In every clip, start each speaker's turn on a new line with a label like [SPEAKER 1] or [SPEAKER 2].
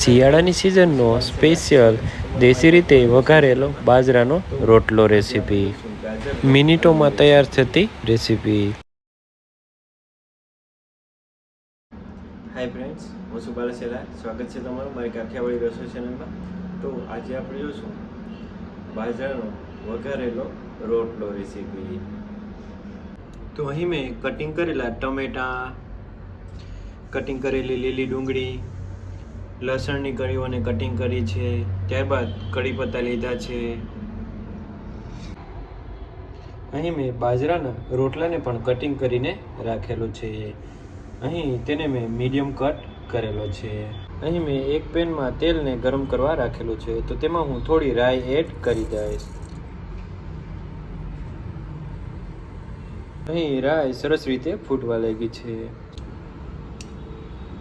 [SPEAKER 1] શિયાળાની સિઝનનો સ્પેશિયલ દેશી રીતે વઘારેલો બાજરાનો રોટલો રેસીપી મિનિટોમાં તૈયાર થતી રેસીપી હાય ફ્રેન્ડ્સ હું સુપાલ સેલા સ્વાગત છે તમારું મારી કાઠિયાવાડી રસોઈ ચેનલમાં તો આજે આપણે જોઈશું બાજરાનો વઘારેલો રોટલો રેસીપી તો અહીં મેં કટિંગ કરેલા ટમેટાં કટિંગ કરેલી લીલી ડુંગળી લસણની કળીઓને કટિંગ કરી છે. ત્યારબાદ કઢી પત્તા લીધા છે. અહીં મેં બાજરાના રોટલાને પણ કટિંગ કરીને રાખેલું છે. અહીં તેને મેં મીડિયમ કટ કરેલો છે. અહીં મેં એક પેનમાં તેલને ગરમ કરવા રાખેલું છે. તો તેમાં હું થોડી રાઈ એડ કરી દઈશ. અહીં રાઈ સરસ રીતે ફૂટવા લાગી છે.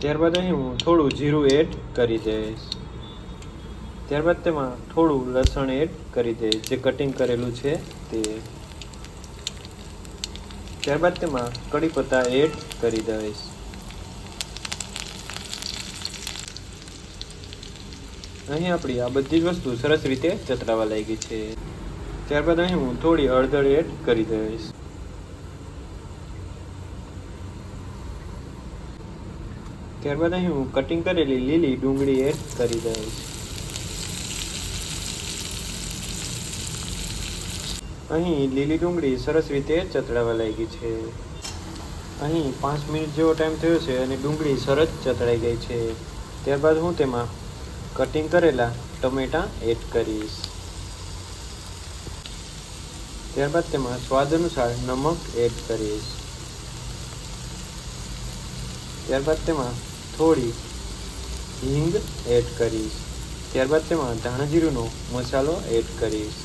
[SPEAKER 1] ત્યારબાદ અહીં હું થોડું જીરું એડ કરી દઈશ. ત્યારબાદ તેમાં થોડું લસણ એડ કરી દઈશ. જે કટિંગ કરેલું છે તે. ત્યારબાદ તેમાં કડી પત્તા એડ કરી દઈશ. અહીં આપણી આ બધી જ વસ્તુ સરસ રીતે ચતરાવા લાગી છે. ત્યારબાદ અહીં હું થોડી હળદર એડ કરી દઈશ. ત્યારબાદ અહીં હું કટિંગ કરેલી લીલી ડુંગળી એડ કરી દઈશ અહીં લીલી ડુંગળી સરસ રીતે ચતળાવા લાગી છે. અહીં પાંચ મિનિટ જેવો ટાઈમ થયો છે અને ડુંગળી સરસ ચતળાઈ ગઈ છે. ત્યારબાદ હું તેમાં કટિંગ કરેલા ટમેટાં એડ કરીશ. ત્યારબાદ તેમાં સ્વાદ અનુસાર નમક એડ કરીશ. ત્યારબાદ તેમાં થોડી હિંગ એડ કરીશ. ત્યારબાદ તેમાં ધાણા જીરુંનો મસાલો એડ કરીશ.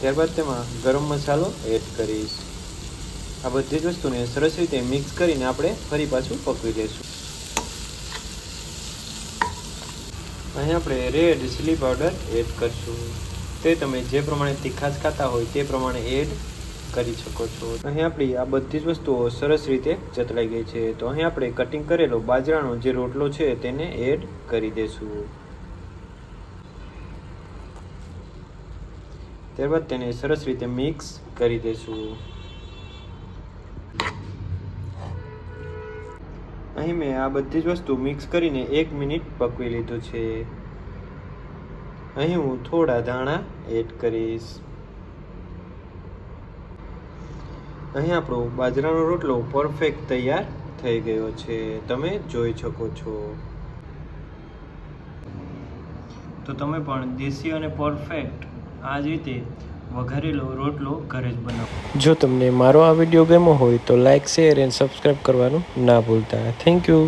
[SPEAKER 1] ત્યારબાદ તેમાં ગરમ મસાલો એડ કરીશ. આ બધી જ વસ્તુને સરસ રીતે મિક્સ કરીને આપણે ફરી પાછું પકવી દઈશું અહીં આપણે રેડ ચીલી પાવડર એડ કરશું. તે તમે જે પ્રમાણે તીખાશ ખાતા હોય તે પ્રમાણે એડ કરી શકો છો. અહીં આપણી આ બધી જ વસ્તુઓ સરસ રીતે ચતળાઈ ગઈ છે. તો અહીં આપણે કટિંગ કરેલો બાજરાનો જે રોટલો છે તેને એડ કરી દઈશું. ત્યારબાદ તેને સરસ રીતે મિક્સ કરી દઈશું. અહીં મેં આ બધી જ વસ્તુ મિક્સ કરીને એક મિનિટ પકવી લીધું છે. અહીં હું થોડા ધાણા એડ કરીશ. અહીં આપણો બાજરાનો રોટલો પરફેક્ટ તૈયાર થઈ ગયો છે. તમે જોઈ શકો છો. તો તમે પણ દેશી અને પરફેક્ટ આ જ રીતે વઘારેલો રોટલો ઘરે જ બનાવો. જો તમને મારો આ વીડિયો ગમ્યો હોય તો લાઈક શેર એન્ડ સબસ્ક્રાઈબ કરવાનું ના ભૂલતા. Thank you